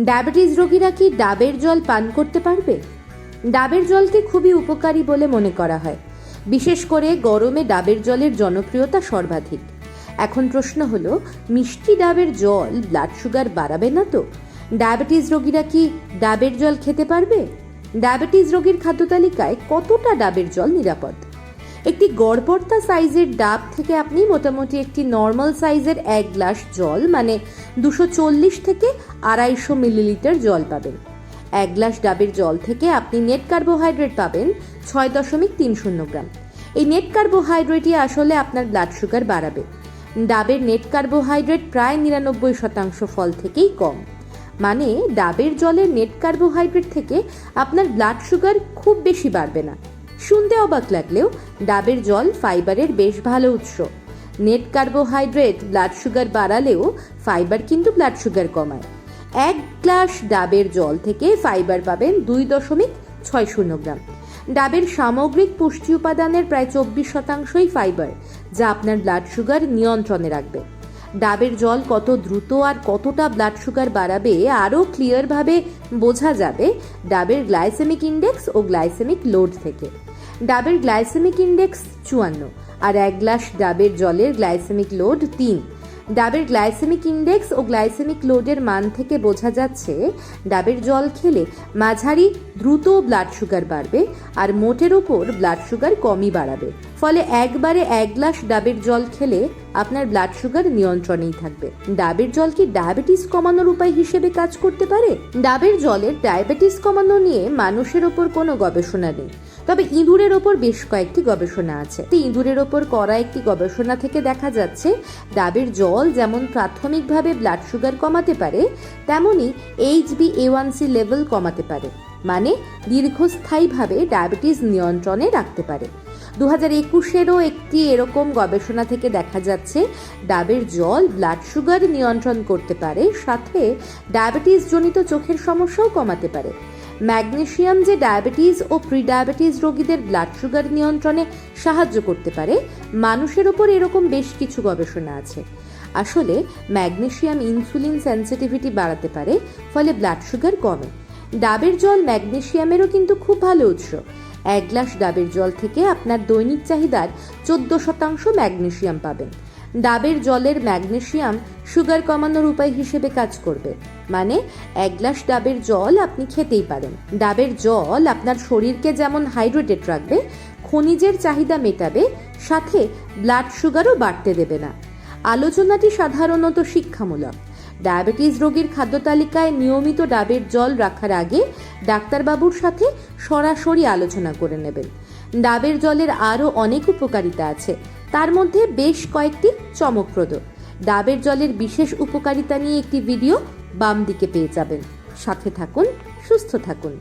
Diabetes রোগীরা কি ডাবের জল পান করতে পারবে? ডাবের জলকে খুবই উপকারী বলে মনে করা হয়। বিশেষ করে গরমে ডাবের জলের জনপ্রিয়তা সর্বাধিক। এখন প্রশ্ন হলো, মিষ্টি ডাবের জল ব্লাড সুগার বাড়াবে না তো? ডায়াবেটিস রোগীরা কি ডাবের জল খেতে পারবে? ডায়াবেটিস রোগীর খাদ্য তালিকায় কতটা ডাবের জল নিরাপদ? একটি গড়পড়তা সাইজের ডাব থেকে আপনি মোটামুটি একটি নর্মাল সাইজের এক গ্লাস জল মানে দুশো চল্লিশ থেকে আড়াইশো মিলিলিটার জল পাবেন। এক গ্লাস ডাবের জল থেকে আপনি নেট কার্বোহাইড্রেট পাবেন ছয় দশমিক তিন শূন্য গ্রাম। এই নেট কার্বোহাইড্রেটই আসলে আপনার ব্লাড সুগার বাড়াবে। ডাবের নেট কার্বোহাইড্রেট প্রায় নিরানব্বই শতাংশ ফল থেকেই কম। মানে ডাবের জলের নেট কার্বোহাইড্রেট থেকে আপনার ব্লাড সুগার খুব বেশি বাড়বে না। শুনতে অবাক লাগলেও ডাবের জল ফাইবারের বেশ ভালো উৎস। নেট কার্বোহাইড্রেট ব্লাড সুগার বাড়ালেও ফাইবার কিন্তু ব্লাড সুগার কমায়। এক গ্লাস ডাবের জল থেকে ফাইবার পাবেন দুই দশমিক ছয় শূন্য গ্রাম। ডাবের সামগ্রিক পুষ্টি উপাদানের প্রায় চব্বিশ শতাংশই ফাইবার, যা আপনার ব্লাড সুগার নিয়ন্ত্রণে রাখবে। ডাবের জল কত দ্রুত আর কতটা ব্লাড সুগার বাড়াবে আরও ক্লিয়ারভাবে বোঝা যাবে ডাবের গ্লাইসেমিক ইন্ডেক্স ও গ্লাইসেমিক লোড থেকে। ডাবের গ্লাইসেমিক ইন্ডেক্স চুয়ান্ন আর এক গ্লাস ডাবের জলের গ্লাইসেমিক লোড তিন। ডাবের গ্লাইসেমিক ইন্ডেক্স ও গ্লাইসেমিক লোডের মান থেকে বোঝা যাচ্ছে ডাবের জল খেলে মাঝারি দ্রুত ব্লাড সুগার বাড়বে আর মোটের ওপর ব্লাড সুগার কমই বাড়াবে। ফলে একবারে এক গ্লাস ডাবের জল খেলে আপনার ব্লাড সুগার নিয়ন্ত্রণেই থাকবে। ডাবের জল কি ডায়াবেটিস কমানোর উপায় হিসেবে কাজ করতে পারে? ডাবের জলের ডায়াবেটিস কমানো নিয়ে মানুষের ওপর কোনো গবেষণা নেই। তবে ইঁদুরের ওপর বেশ কয়েকটি গবেষণা আছে। ইঁদুরের ওপর করা একটি গবেষণা থেকে দেখা যাচ্ছে, ডাবের জল যেমন প্রাথমিকভাবে ব্লাড সুগার কমাতে পারে, তেমনি H B A one C level কমাতে পারে। মানে দীর্ঘস্থায়ীভাবে ডায়াবেটিস নিয়ন্ত্রণে রাখতে পারে। দু হাজার একুশেরও একটি এরকম গবেষণা থেকে দেখা যাচ্ছে, ডাবের জল ব্লাড সুগার নিয়ন্ত্রণ করতে পারে, সাথে ডায়াবেটিস জনিত চোখের সমস্যাও কমাতে পারে। ম্যাগনেসিয়াম যে ডায়াবেটিস ও প্রিডায়াবেটিস রোগীদের ব্লাড সুগার নিয়ন্ত্রণে সাহায্য করতে পারে, মানুষের ওপর এরকম বেশ কিছু গবেষণা আছে। আসলে ম্যাগনেসিয়াম ইনসুলিন সেন্সিটিভিটি বাড়াতে পারে, ফলে ব্লাড সুগার কমে। ডাবের জল ম্যাগনেসিয়ামেরও কিন্তু খুব ভালো উৎস। এক গ্লাস ডাবের জল থেকে আপনার দৈনিক চাহিদার চোদ্দ শতাংশ ম্যাগনেশিয়াম পাবেন। ডাবের জলের ম্যাগনেসিয়াম সুগার কমানোর উপায় হিসেবে কাজ করবে। মানে এক গ্লাস ডাবের জল আপনি খেতেই পারেন। ডাবের জল আপনার শরীরকে যেমন হাইড্রেটেড রাখবে, খনিজের চাহিদা মেটাবে, সাথে ব্লাড সুগারও বাড়তে দেবে না। আলোচনাটি সাধারণত শিক্ষামূলক। ডায়াবেটিস রোগীর খাদ্য তালিকায় নিয়মিত ডাবের জল রাখার আগে ডাক্তারবাবুর সাথে সরাসরি আলোচনা করে নেবেন। ডাবের জলের আরও অনেক উপকারিতা আছে। তার মধ্যে বেশ কয়েকটি চমকপ্রদ। ডাবের জলের বিশেষ উপকারিতা নিয়ে একটি ভিডিও বাম দিকে পেয়ে যাবেন। সাথে থাকুন, সুস্থ থাকুন।